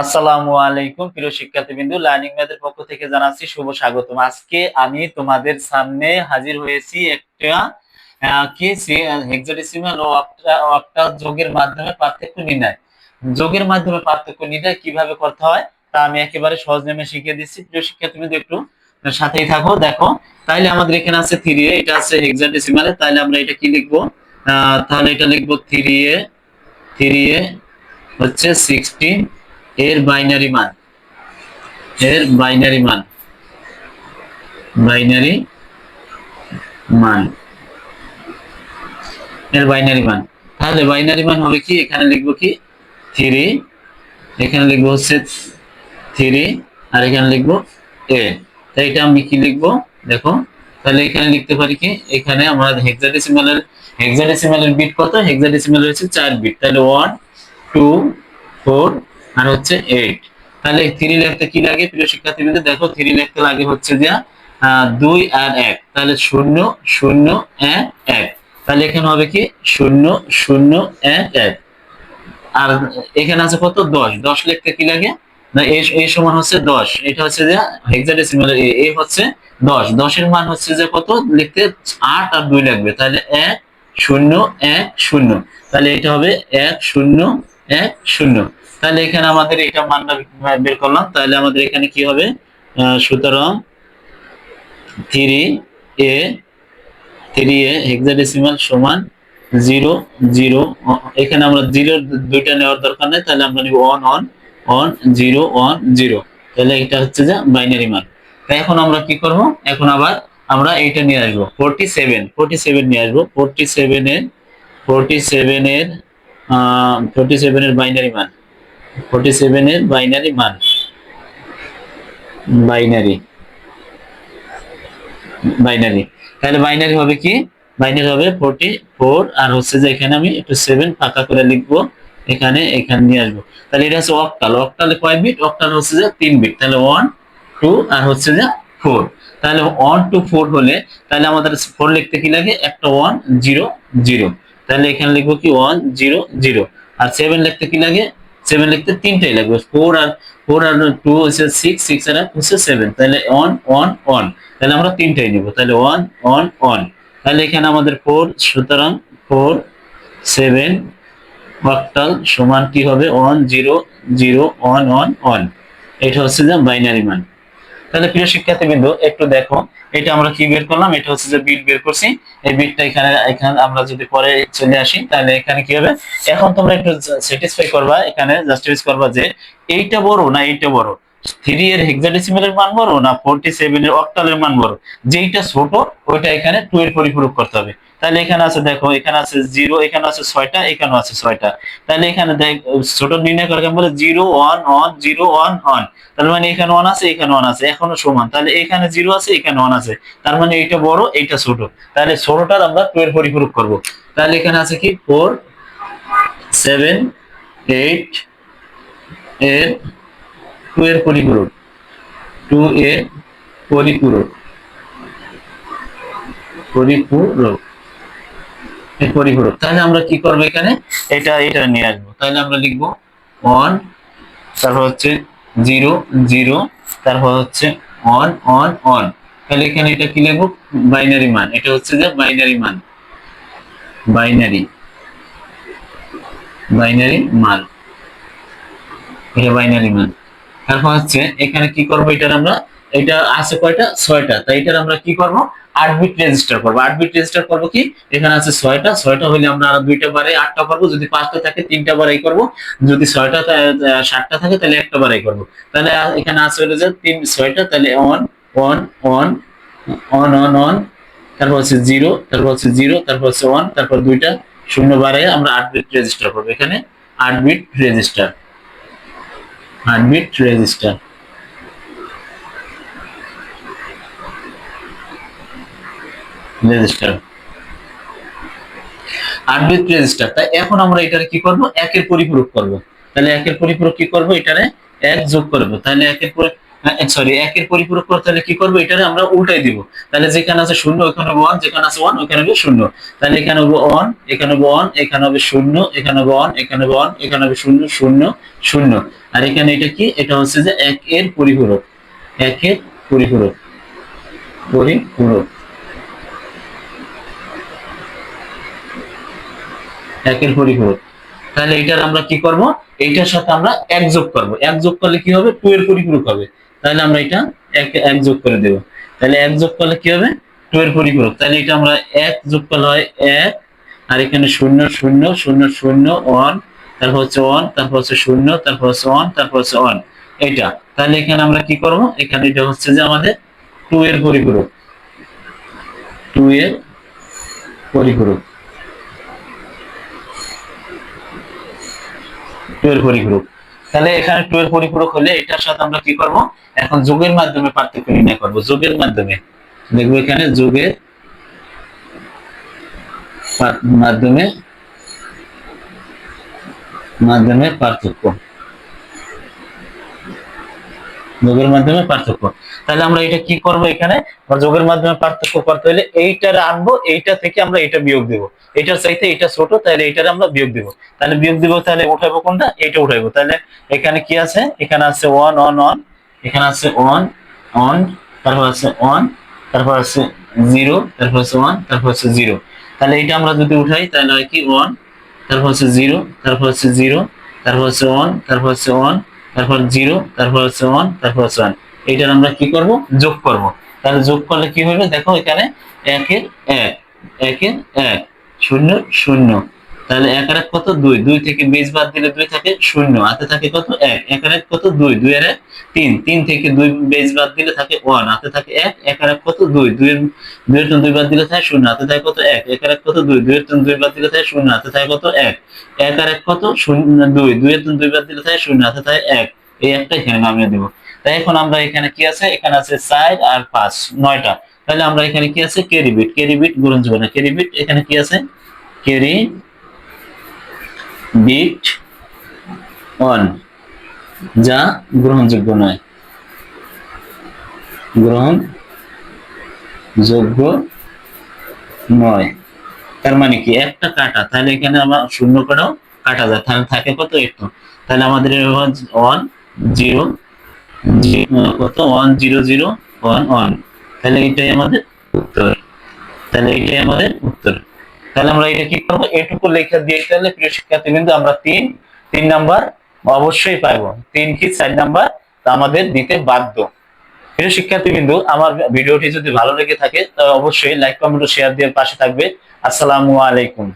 আসসালামু আলাইকুম, প্রিয় শিক্ষার্থীবৃন্দু লার্নিং ম্যাথের পক্ষ থেকে জানাচ্ছি শুভ স্বাগতম। আজকে আমি তোমাদের সামনে হাজির হয়েছি একটা কি হেক্সাডেসিমাল ও অক্টাল যোগের মাধ্যমে পার্থক্য নির্ণয়। যোগের মাধ্যমে পার্থক্য নির্ণয় কীভাবে করতে হয়, তা আমি একেবারে সহজ নেমে শিখিয়ে দিচ্ছি। প্রিয় শিক্ষার্থীবৃন্দু, একটু সাথেই থাকো, দেখো। তাইলে আমাদের এখানে আছে থ্রি এ এটা আছে হেক্সাডেসিমালে তাহলে আমরা এটা কি লিখব? তাহলে এটা লিখব থ্রি এ থ্রি এ হচ্ছে সিক্সটিন এর বাইনারি মান, এর বাইনারি মান বাইনারি মান, এর বাইনারি মান। তাহলে বাইনারি মান হবে কি? এখানে লিখব কি? থ্রি, এখানে লিখব হচ্ছে থ্রি, আর এখানে লিখব এ। তাই এটা আমি কি লিখব? দেখো, তাহলে এখানে লিখতে পারি কি? এখানে আমরা হেক্সাডেসিমালের হেক্সাডেসিমালের বিট কত? হেক্সাডেসিমালের হচ্ছে চার বিট তাহলে ওয়ান টু ফোর আর হচ্ছে এইট তাহলে থ্রি লিখতে কি লাগে? প্রিয় শিক্ষার্থীবৃন্দ, দেখো থ্রি লিখতে লাগে হচ্ছে যে দুই আর এক। তাহলে শূন্য শূন্য এক এক। তাহলে এখানে হবে কি? শূন্য শূন্য এক এক। আর এখানে আছে কত? দশ। দশ লিখতে কি লাগে? না এই সমান হচ্ছে দশ। এটা হচ্ছে যে হেক্সাডেসিমাল এ হচ্ছে দশ। দশের মান হচ্ছে যে কত? লিখতে আট আর দুই লাগবে। তাহলে এক, শূন্য এক, শূন্য। তাহলে এটা হবে এক, শূন্য এক, শূন্য। তাহলে এখানে আমাদের এটা মানটা বের করলাম। তাহলে আমাদের এখানে কি হবে? সুতরাং three A three A hexadecimal সমান জিরো জিরো এখানে আমরা জিরো দুইটা নেওয়ার দরকার নেই, তাহলে আমরা নিব one one one zero one zero তাহলে এটা হচ্ছে যে বাইনারি মান। এখন আমরা কি করব? এখন আবার আমরা এইটা নিয়ে আসব। ফোরটি সেভেন ফোরটি সেভেন নিয়ে আসব। ফোরটি সেভেনের ফোরটি সেভেনের ফোরটি সেভেনের বাইনারি মান। ফোরটি সেভেনের বাইনারি মান। বাইনারি বাইনারি তাহলে বাইনারি হবে কি? বাইনারি হবে ফোরটি ফোর আর হচ্ছে যে এখানে আমি একটু সেভেন ফাঁকা করে লিখব, এখানে এখানে নিয়ে আসব। তাহলে এটা হচ্ছে অক্টাল অক্টালে কয় বিট অক্টাল হচ্ছে যে তিন বিট তাহলে ওয়ান টু আর হচ্ছে যে ফোর তাহলে ওয়ান টু ফোর হলে, তাহলে আমাদের ফোর লিখতে কি লাগে? একটা ওয়ান জিরো জিরো তাহলে এখানে লিখব কি? ওয়ান জিরো জিরো আর সেভেন লিখতে কি লাগে? সেভেন লিখতে তিনটাই লাগবে। ফোর আর ফোর আর টু হচ্ছে সিক্স সিক্স আর হচ্ছে সেভেন তাহলে ওয়ান ওয়ান ওয়ান তাহলে আমরা তিনটাই নেব। তাহলে ওয়ান ওয়ান ওয়ান তাহলে এখানে আমাদের ফোর সুতরাং ফোর সেভেন অক্টাল সমান কি হবে? One zero zero one one one এটা হচ্ছে যে বাইনারি মান। তাহলে প্রিয় শিক্ষার্থীবৃন্দ, একটু দেখো, এটা আমরা কি বের করলাম? এটা হচ্ছে যে বিট বের করছি। এই বিটটা এখানে এখানে আমরা যদি পরে চলে আসি, তাহলে এখানে কি হবে? এখন তোমরা একটু স্যাটিসফাই করবা, এখানে জাস্টিফাই করবা যে এইটা বড় না এইটা বড়? থ্রি এর হেক্সাডেসিমালের মান বড় না ফোরটি সেভেন এর অক্টালের মান বড়? যেইটা ছোট, ওইটা এখানে টু এর পরিপূরক করতে হবে। তাহলে এখানে আছে দেখো, এখানে আছে জিরো, এখানে আছে ছয়টা, এখানেও আছে ছয়টা। তাহলে এখানে দেখ, ছোট নির্ণয় করে বলে zero, one one, zero, one one. তার মানে এখানে ওয়ান আছে, এখানে ওয়ান আছে, এখনও সমান। তাহলে এখানে জিরো আছে, এখানে ওয়ান আছে। তার মানে এইটা বড়, এইটা ছোট। তাহলে ছোটটার আমরা টু এর পরিপূরক করব। তাহলে এখানে আছে কি? ফোর, সেভেন, এইট, এর টু এর পরিপূরক। টু এর পরিপূরক। পরিপূরক। এর পরিপূরক। তাহলে আমরা কি করব এখানে? এটা এটা নিয়ে আসব। তাহলে আমরা লিখব ওয়ান তারপর হচ্ছে জিরো জিরো তারপর হচ্ছে অন অন অন তাহলে এখানে এটা কি লিখব? বাইনারি মান। এটা হচ্ছে যে বাইনারি মান। বাইনারি বাইনারি মান। এটা বাইনারি মান। তারপর হচ্ছে এখানে কি করব এটার আমরা? এটা আছে কয়টা? ছয়টা। তাই এটার আমরা কি করব? আট বিট রেজিস্টার করব। আট বিট রেজিস্টার করব কি? এখানে আছে ছয়টা। ছয়টা হলে আমরা আরও দুইটা বারে, আটটা করব। যদি পাঁচটা থাকে, তিনটা বারাই করব। যদি ছয়টা সাতটা থাকে, তাহলে একটা বারাই করব। তাহলে এখানে আছে হলো যে তিন, ছয়টা, তাহলে one one one one one one তারপর হচ্ছে জিরো তারপর হচ্ছে জিরো তারপর হচ্ছে ওয়ান তারপর দুইটা শূন্য বাড়াই আমরা আট বিট রেজিস্টার করব। এখানে আট বিট রেজিস্টার আট বিট রেজিস্টার রেজিস্টার আট বিট রেজিস্টার তাই এখন আমরা এটারে কি করব? একের পরিপূরক করব। তাহলে একের পরিপূরক কি করব? এটারে এক যোগ করব। তাহলে একের পরি- সরি একের পরিপূরক করতে হলে কি করব? এটারে আমরা উল্টাই দিব। তাহলে যেখানে আছে শূন্য, ওখানে হবে ওয়ান যেখানে আছে ওয়ান ওখানে হবে শূন্য। তাহলে এখানে হবে ওয়ান এখানে হবে ওয়ান এখানে হবে শূন্য, এখানে হবে ওয়ান এখানে হবে ওয়ান এখানে হবে শূন্য শূন্য শূন্য। আর এখানে এটা কি? এটা হচ্ছে যে এক এর পরিপূরক। একের পরিপূরক। পরিপূরক। একের পরিপূরক তাহলে এটার আমরা কি করব? এইটার সাথে আমরা এক যোগ করব। এক যোগ করলে কি হবে? টু এর পরিপূরক হবে। তাহলে আমরা এটা এক এক যোগ করে দেব। তাহলে এক যোগ করলে কি হবে? টু এর পরিপূরক। তাহলে এটা আমরা এক যোগ করলে হয় এক, আর এখানে শূন্য শূন্য শূন্য শূন্য, ওয়ান, তারপর হচ্ছে ওয়ান, তারপর হচ্ছে শূন্য, তারপর হচ্ছে ওয়ান, তারপর হচ্ছে ওয়ান। এটা তাহলে এখানে আমরা কি করব? এখানে এটা হচ্ছে যে আমাদের টু এর পরিপূরক। টু এর পরিপূরক। টু এর পরিপূরক। তাহলে এখানে টুয়েলভ পরিপূরক হলে এটার সাথে আমরা কি করব? এখন যোগের মাধ্যমে পার্থক্য নির্ণয় করব, যোগের মাধ্যমে। দেখব এখানে যোগের মাধ্যমে মাধ্যমে পার্থক্য। যোগের মাধ্যমে পার্থক্য। তাহলে আমরা এটা কি করব এখানে? যোগের মাধ্যমে পার্থক্য করতে হলে এইটার আনব, এইটা থেকে আমরা এটা বিয়োগ দেব। এটার চাইতে এটা ছোট, তাহলে এইটার আমরা বিয়োগ দেব। তাহলে বিয়োগ দিব, তাহলে উঠাইবো কোনটা? এটা উঠাইবো। তাহলে এখানে কি আছে? এখানে আছে ওয়ান ওয়ান ওয়ান এখানে আছে ওয়ান ওয়ান তারপর আছে ওয়ান তারপর আছে জিরো তারপর আছে ওয়ান তারপর আছে জিরো তাহলে এটা আমরা যদি উঠাই, তাহলে হয় কি? ওয়ান তারপর হচ্ছে জিরো তারপর হচ্ছে জিরো তারপর হচ্ছে ওয়ান তারপর হচ্ছে ওয়ান তারপর জিরো, তারপর হচ্ছে ওয়ান তারপর হচ্ছে ওয়ান এইটার আমরা কি করব? যোগ করব। তাহলে যোগ করলে কি হবে? দেখো এখানে একের এক একের এক, শূন্য শূন্য। তাহলে এক আর এক কত? দুই। দুই থেকে বেজ বাদ দিলে দুই থাকে শূন্য। হাতে থাকে কত? এক। এক আর এক কত? দুই। দুই আর এক তিন। তিন থেকে দুই বেজ বাদ দিলে থাকে ওয়ান। হাতে থাকে এক। এক আর এক কত? দুই। দুই এর দুই এর দুই বাদ দিলে থাকে শূন্য। হাতে থাকে কত? এক। এক আর এক কত? দুই। দুই এর দুই বাদ দিলে থাকে শূন্য। হাতে থাকে কত? এক। এক আর এক কত? শূন্য, দুই। দুই এর দুই বাদ দিলে থাকে শূন্য। হাতে থাকে এক। এই একটা এখানে নামিয়ে দিব। তাই এখন আমরা এখানে কি আছে? এখানে আছে চার আর পাঁচ। নয়টা। তাহলে আমরা এখানে কি আছে? Carry bit. ক্যারি বিট গ্রহণযোগ্য না ক্যারি এখানে কি আছে? ক্যারি বিট অন যা গ্রহণযোগ্য নয়। গ্রহণ যোগ্য নয়। তার মানে কি? একটা কাটা। তাহলে এখানে আমার শূন্য করেও কাটা যায়। তাহলে থাকে কত? একটু তাহলে আমাদের ওয়ান জিরো কত? One zero zero one one তাহলে এটাই আমাদের উত্তর। তাহলে এটাই আমাদের উত্তর। তাহলে আমরা এটা কি করব? এটুকু লেখা দিয়ে তাহলে প্রিয় শিক্ষার্থী কিন্তু আমরা তিন তিন নাম্বার অবশ্যই পাইবো। তিন কি চার নাম্বার? আমাদের দিতে বাধ্য। প্রিয় শিক্ষার্থী কিন্তু আমার ভিডিওটি যদি ভালো লেগে থাকে, তাহলে অবশ্যই লাইক কমেন্ট ও শেয়ার দিয়ে পাশে থাকবে। আসসালামু আলাইকুম।